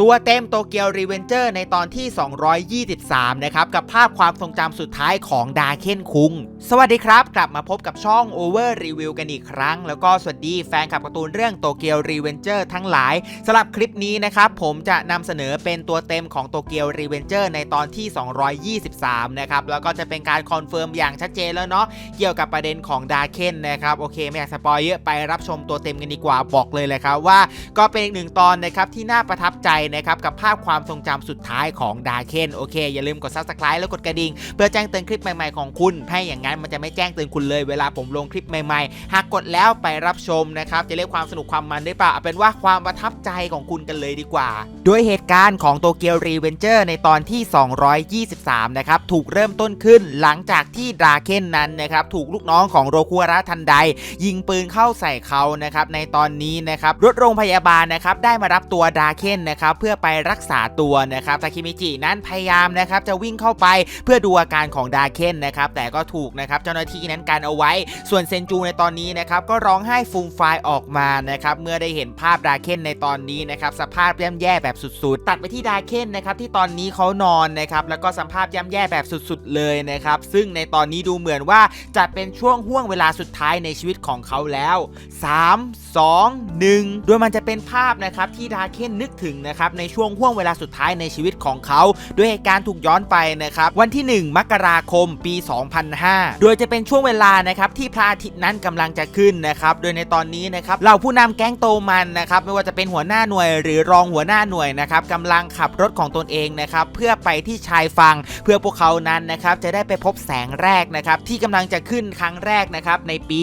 ตัวเต็มโตเกียวรีเวนเจอร์ในตอนที่ 223 นะครับ กับภาพความทรงจำสุดท้ายของดาเคนคุง สวัสดีครับ กลับมาพบกับช่อง Over Review กันอีกครั้ง แล้วก็สวัสดีแฟนคลับการ์ตูนเรื่องโตเกียวรีเวนเจอร์ทั้งหลายสำหรับคลิปนี้นะครับ ผมจะนำเสนอเป็นตัวเต็มของโตเกียวรีเวนเจอร์ในตอนที่ 223 นะครับ แล้วก็จะเป็นการคอนเฟิร์มอย่างชัดเจนแล้วเนาะเกี่ยวกับประเด็นของดาเคนนะครับโอเคไม่อยากสปอยเยอะไปรับชมตัวเต็มกันดีกว่าบอกเลยเลยครับว่า ก็เป็นอีกหนึ่งตอนนะครับที่น่าประทับใจนะครับกับภาพความทรงจำสุดท้ายของดาเคนโอเค อย่าลืมกด subscribe แล้วกดกระดิ่ง เพื่อแจ้งเตือนคลิปใหม่ๆของคุณให้อย่างนั้นมันจะไม่แจ้งเตือนคุณเลยเวลาผมลงคลิปใหม่ๆ หากกดแล้วไปรับชมนะครับจะเรียกความสนุกความมันได้ป่ะเอาเป็นว่าความประทับใจของคุณกันเลยดีกว่า ด้วยเหตุการณ์ของโตเกียวรีเวนเจอร์ในตอนที่ 223 นะครับถูกเริ่มต้นขึ้นหลังจากที่ดาเคนนั้นนะครับถูกลูกน้องของโรคุระทันไดยิงปืนเข้าใส่เขานะครับในตอนนี้นะครับรถโรงพยาบาลนะครับได้มารับตัวดาเคนนะครับเพื่อไปรักษาตัวนะครับทาคิมิจินั้นพยายามนะครับจะวิ่งเข้าไปเพื่อดูอาการของดาเคนนะครับแต่ก็ถูกนะครับเจ้าหน้าที่นั้นกันเอาไว้ ส่วนเซนจูในตอนนี้นะครับก็ร้องไห้ฟูมฟายออกมานะครับเมื่อได้เห็นภาพดาเคนในตอนนี้นะครับสภาพย่ำแย่แบบสุดๆ ตัดไปที่ดาเคนนะครับที่ตอนนี้เขานอนนะครับแล้วก็สภาพย่ำแย่แบบสุดๆเลยนะครับซึ่งในตอนนี้ดูเหมือนว่าจะเป็นช่วงห่วงเวลาสุดท้ายในชีวิตของเขาแล้ว 3 2 1 โดยมันจะเป็นภาพนะครับที่ดาเคนนึกถึงนะครับในช่วงห่วงเวลาสุดท้ายในชีวิตของเขาด้วยเหตุการณ์ถูกย้อนไปนะครับวันที่ 1 มกราคมปี 2005 โดยจะเป็นช่วงเวลานะครับที่พระอาทิตย์นั้นกำลังจะขึ้นนะครับโดยในตอนนี้นะครับเราผู้นำแก๊งโตมันนะครับไม่ว่าจะเป็นหัวหน้าหน่วย หรือรองหัวหน้าหน่วยนะครับกำลังขับรถของตนเองนะครับเพื่อไปที่ชายฝั่งเพื่อพวกเขานั้นนะครับจะได้ไปพบแสงแรกนะครับที่กำลังจะขึ้นครั้งแรกนะครับในปี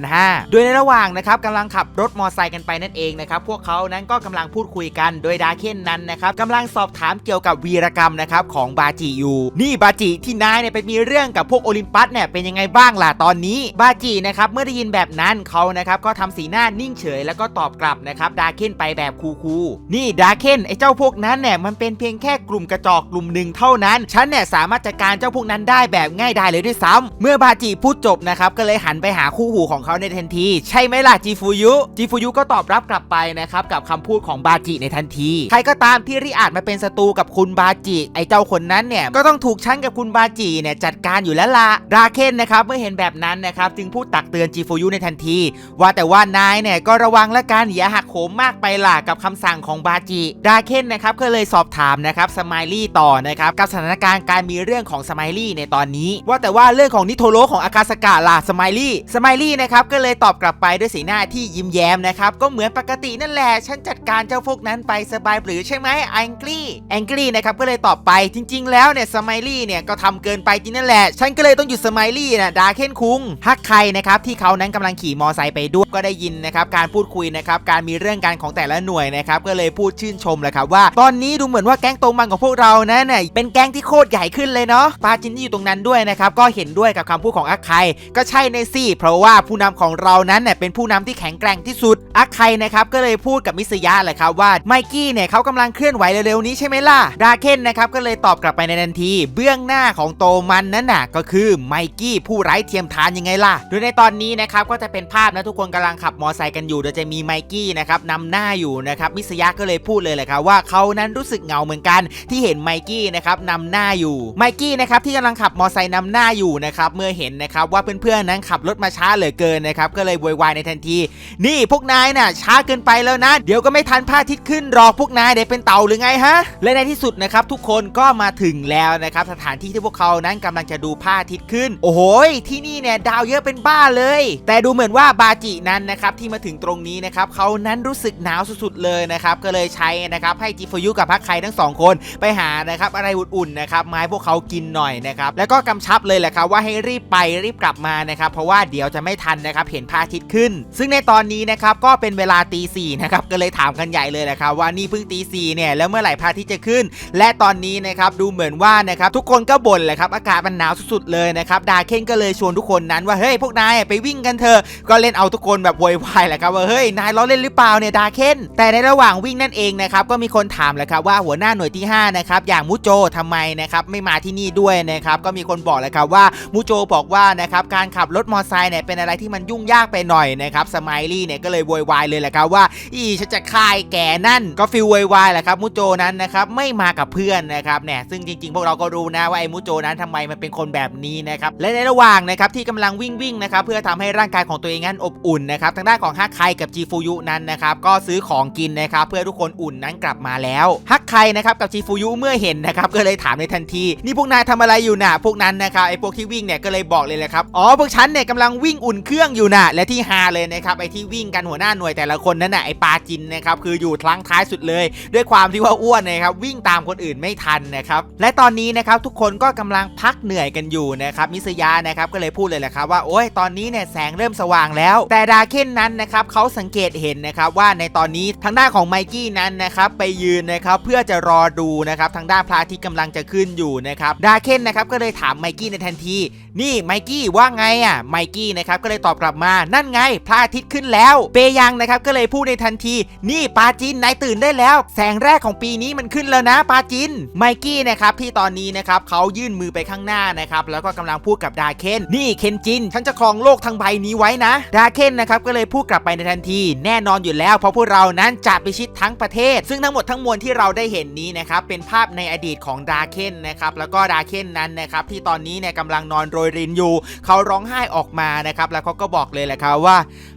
2005 โดยในระหว่างนะครับกำลังขับรถมอเตอร์ไซค์กันไปนั่นเองนะครับพวกเขานั้นก็กำลังพูดคุยกันโดยดาเคนนั้นนะครับกำลังสอบถามเกี่ยวกับวีรกรรมนะครับของบาจิอยู่ นี่บาจิที่นายเนี่ยไปมีเรื่องกับพวกโอลิมปัสเนี่ยเป็นยังไงบ้างล่ะตอนนี้ บาจินะครับเมื่อได้ยินแบบนั้นเขานะครับก็ทำสีหน้านิ่งเฉย แล้วก็ตอบกลับนะครับดาเคนไปแบบคูลๆนี่ดาเคนไอ้เจ้าพวกนั้นเนี่ยมันเป็นเพียงแค่กลุ่มกระจอกกลุ่มหนึ่งเท่านั้น ฉันเนี่ยสามารถจัดการเจ้าพวกนั้นได้แบบง่ายดายเลยด้วยซ้ำเมื่อบาจิพูดจบนะครับก็เลยหันไปหาคู่หูของเขาในทันที ใช่ไหมล่ะจีฟูยุจีฟูยุก็ตอบรับกลับไปนะครับกับคำพูดของบาจิในทันทีใครก็ตามที่ริอาจมาเป็นศัตรูกับคุณบาจิ ไอ้เจ้าคนนั้นเนี่ยก็ต้องถูกฉันกับคุณบาจิเนี่ยจัดการอยู่แล้วละราเคนนะครับเมื่อเห็นแบบนั้นนะครับจึงพูดตักเตือนจีฟูยุในทันที ว่าแต่ว่านายเนี่ยก็ระวังและกันอย่าหักโหมมากไปล่ะกับคำสั่งของบาจิราเคนนะครับก็เลยสอบถามนะครับสมายลี่ต่อนะครับกับสถานการณ์การมีเรื่องของสมายลี่ในตอนนี้ ว่าแต่ว่าเรื่องของนิโทโรของอาคาสกะล่ะสมายลี่สมายลี่นะครับก็เลยตอบกลับไปด้วยสีหน้าที่ยิ้มแย้มนะครับก็เหมือนปกตินั่นแหละฉันจัดการเจ้าพวกนั้นไปสบายหรือใช่ไหมแองกี้แองกี้นะครับก็เลยตอบไปจริง ๆ แล้วเนี่ยสมายลี่เนี่ยก็ทำเกินไปจริงนั่นแหละ ฉันก็เลยต้องหยุดสมายลี่นะดาเคนคุงฮักใครนะครับที่เขานั้นกำลังขี่มอไซค์ไปด้วยก็ได้ยินนะครับการพูดคุยนะครับการมีเรื่องการของแต่ละหน่วยนะครับก็เลยพูดชื่นชมเลยครับว่าตอนนี้ดูเหมือนว่าแก๊งโตมันของพวกเรานะเนี่ยเป็นแก๊งที่โคตรใหญ่ขึ้นเลยเนาะปาจินที่อยู่ตรงนั้นด้วยนะครับก็เห็นด้วยกับคำพูดของอักไคก็ใช่ในสิเพราะว่าผู้นำของเรานั้นเนี่ยเป็นผู้นำที่แข็งแกร่งที่สุดอักไคนะครับก็เลยพูดกับมิสยะเลยครับว่าไมกี้เนี่ยเขากำลังเคลื่อนไหวเร็วๆนี้ใช่ไหมล่ะดาเคนนะครับก็เลยตอบกลับไปในทันที เบื้องหน้าของโตมันนั้นน่ะก็คือไมกี้ผู้ไร้เทียมทานยังไงล่ะโดยในตอนนี้นะครับก็จะเป็นภาพนะทุกคนกำลังขับมอไซค์กันอยู่โดยจะมีไมกี้นะครับนำหน้าอยู่นะครับมิสยะก็เลยพูดเลยแหละครับว่าเขานั้นรู้สึกเหงาเหมือนกัน ที่เห็นไมกี้นะครับนำหน้าอยู่ไมกี้นะครับที่กำลังขับมอไซค์นำหน้าอยู่นะครับเมื่อเห็นนะครับว่าเพื่อนๆนั้นขับรถมาช้าเหลือเกินนะครับก็เลยโวยวายในทันที นี่พวกนายน่ะช้าเกินไปแล้วนะ เดี๋ยวก็ไม่ทันพระอาทิตย์ขึ้นรอพวกนายเดี๋ยวเป็นเต่าหรือไงฮะ และในที่สุดนะครับทุกคนก็มาถึงแล้วนะครับสถานที่ที่พวกเขานั้นกำลังจะดูพระอาทิตย์ขึ้น โอ้โหที่นี่เนี่ยดาวเยอะเป็นบ้าเลย แต่ดูเหมือนว่าบาจินั้นนะครับที่มาถึงตรงนี้นะครับเขานั้นรู้สึกหนาวสุดๆเลยนะครับก็เลยใช้นะครับให้จิฟยุกับพักไคทั้งสองคนไปหานะครับอะไรอุ่นๆนะครับมาให้พวกเขากินหน่อยนะครับแล้วก็กำชับเลยแหละครับว่าให้รีบไปรีบกลับมานะครับเพราะว่าเดี๋ยวจะไม่ทันนะครับเห็นพระอาทิตย์ขึ้น ซึ่งในตอนนี้นะครับก็เป็นเวลาตีสี่นะครับก็เลยถามกันใหญ่เลยแหละครับว่านี่เพิ่งตีสี่เนี่ยแล้วเมื่อไหร่พระอาทิตย์จะขึ้น และตอนนี้นะครับดูเหมือนว่านะครับทุกคนก็บ่นแหละครับอากาศมันหนาวสุดๆเลยนะครับดาเคนก็เลยชวนทุกคนนั้นว่าเฮ้ยพวกนายไปวิ่งกันเถอะก็เล่นเอาทุกคนแบบโวยวายแหละครับว่าเฮ้ยนายล้อเล่นหรือเปล่าเนี่ยดาเคนแต่ในระหว่างวิ่งนั่นเองนะครับก็มีคนถามแหละครับว่าหัวหน้าหน่วยที่5นะครับอย่างมุโจทำไมนะครับไม่มาที่นี่ด้วยนะครับก็มีคนบอกแหละครับว่ามุโจบอกว่านะครับการขับรถมอเตอร์ไซค์เนี่ยเป็นอะไรที่มันยุ่งยากไปหน่อยนะครับสไมลี่เนี่ยก็เลยโวยวายเลยแหละครับว่าอีฉันจะฆ่าแก่นั่นก็ฟิลวยวายแหละครับมุโจนั้นนะครับไม่มากับเพื่อนนะครับแหนซึ่งจริงๆ พวกเราก็รู้นะว่าไอ้มุโจนั้นทำไมมันเป็นคนแบบนี้นะครับและในระหว่างนะครับที่กำลังวิ่งวิ่งนะครับเพื่อทำให้ร่างกายของตัวเองนั้นอบอุ่นนะครับทางด้านของฮักไคกับจีฟูยุนั้นนะครับก็ซื้อของกินนะครับเพื่อทุกคนอุ่นนั้นกลับมาแล้วฮักไคนะครับกับจีฟูยุเมื่อเห็นนะครับก็เลยถามในทันที นี่พวกนายทำอะไรอยู่น่ะ พวกนั้นนะครับไอ้พวกที่วิ่งเนี่ยก็เลยบอกเลยแหละครับอ๋อพวกฉันเนี่ยกำลังวิ่งอุ่นเครื่องอยู่น่ะและที่ฮาเลยนะครับไอ้ที่วิ่งกันหัวหน้าหน่วยแต่ละคนนั้นน่ะไอ้ปาจินนะครับคืออยู่ทลังท้ายสุดเลยด้วยความที่ว่าอ้วนนะครับวิ่งตามคนอื่นไม่ทันนะครับและตอนนี้นะครับทุกคนก็กำลังพักเหนื่อยกันอยู่นะครับมิสยานะครับก็เลยพูดเลยแหละครับว่าโอ้ยตอนนี้เนี่ยแสงเริ่มสว่างแล้ว แต่ดาเคนนั้นนะครับเขาสังเกตเห็นนะครับว่าในตอนนี้ทางด้านของไมกี้นั้นนะครับไปยืนนะครับเพื่อจะรอดูนะครับทางด้านพระอาทิตย์กำลังจะขึ้นอยู่นะครับดาเคนนะครับก็เลยถามไมกี้ในทันที นี่ไมกี้ว่าไงอะไมกี้นะครับก็เลยตอบกลับมานั่นไงพระอาทิตย์ขึ้นแล้ว เปยังนะครับก็เลยพูดในทันที นี่ปาจินนายตื่นได้แล้วแสงแรกของปีนี้มันขึ้นแล้วนะปาจิน ไมกี้นะครับที่ตอนนี้นะครับเขายื่นมือไปข้างหน้านะครับแล้วก็กำลังพูดกับดาเคนนี่เคนจินฉันจะครองโลกทั้งใบนี้ไว้นะ ดาเคนนะครับก็เลยพูดกลับไปในทันที แน่นอนอยู่แล้วเพราะพวกเรานั้นจะไปชิดทั้งประเทศ ซึ่งทั้งหมดทั้งมวลที่เราได้เห็นนี้นะครับเป็นภาพในอดีตของดาเคนนะครับแล้วก็ดาเคนนั้นนะครับที่ตอนนี้เนี่ยกำลังนอนโรยรินอยู่ เขาร้องไห้ออกมานะครับแล้วเขาก็บอกเลยแหละครับว่า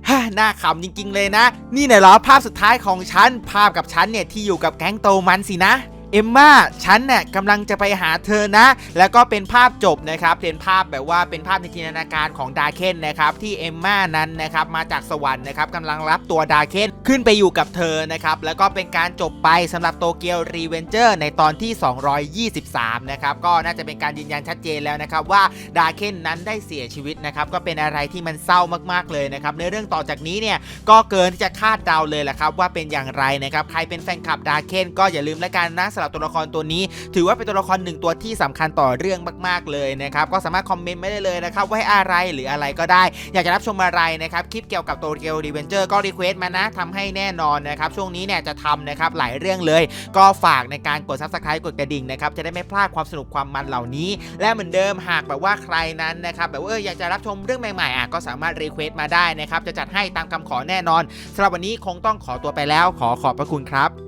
ฮ่าน่าขำจริง ๆ เลยนะ นี่เนี่ยเหรอภาพสุดท้ายของฉัน ภาพกับฉันเนี่ยที่อยู่กับแก๊งโตมันสินะ เอมมาฉันเนี่ยกำลังจะไปหาเธอนะ แล้วก็เป็นภาพจบนะครับเป็นภาพแบบว่าเป็นภาพในจินตนาการของดาเคนนะครับที่เอมมานั้นนะครับมาจากสวรรค์นะครับกำลังรับตัวดาเคนขึ้นไปอยู่กับเธอนะครับแล้วก็เป็นการจบไปสำหรับโตเกียวรีเวนเจอร์ในตอนที่ 223 นะครับก็น่าจะเป็นการยืนยันชัดเจนแล้วนะครับว่าดาเคนนั้นได้เสียชีวิตนะครับก็เป็นอะไรที่มันเศร้ามากๆเลยนะครับในเรื่องต่อจากนี้เนี่ยก็เกินที่จะคาดเดาเลยแหละครับว่าเป็นอย่างไรนะครับใครเป็นแฟนคลับดาเคนก็อย่าลืมและกันนะสำหรับตัวละครตัวนี้ ถือว่าเป็นตัวละครหนึ่งตัวที่สำคัญต่อเรื่องมาก ๆ เลยนะครับก็สามารถคอมเมนต์ไม่ได้เลยนะครับว่าให้อะไรหรืออะไรก็ได้ อยากจะรับชมอะไรนะครับคลิปเกี่ยวกับโตเกียวรีเวนเจอร์ก็รีเควสต์มานะทำให้แน่นอนนะครับช่วงนี้เนี่ยจะทำนะครับหลายเรื่องเลย ก็ฝากในการกด subscribe กดกระดิ่งนะครับจะได้ไม่พลาดความสนุกความมันเหล่านี้ และเหมือนเดิมหากแบบว่าใครนั้นนะครับแบบว่าอออยากจะรับชมเรื่องใหม่ๆอะก็สามารถรีเควสต์มาได้นะครับจะจัดให้ตามคำขอแน่นอนสำหรับวันนี้คงต้องขอตัวไปแล้ว ขอขอบพระคุณครับ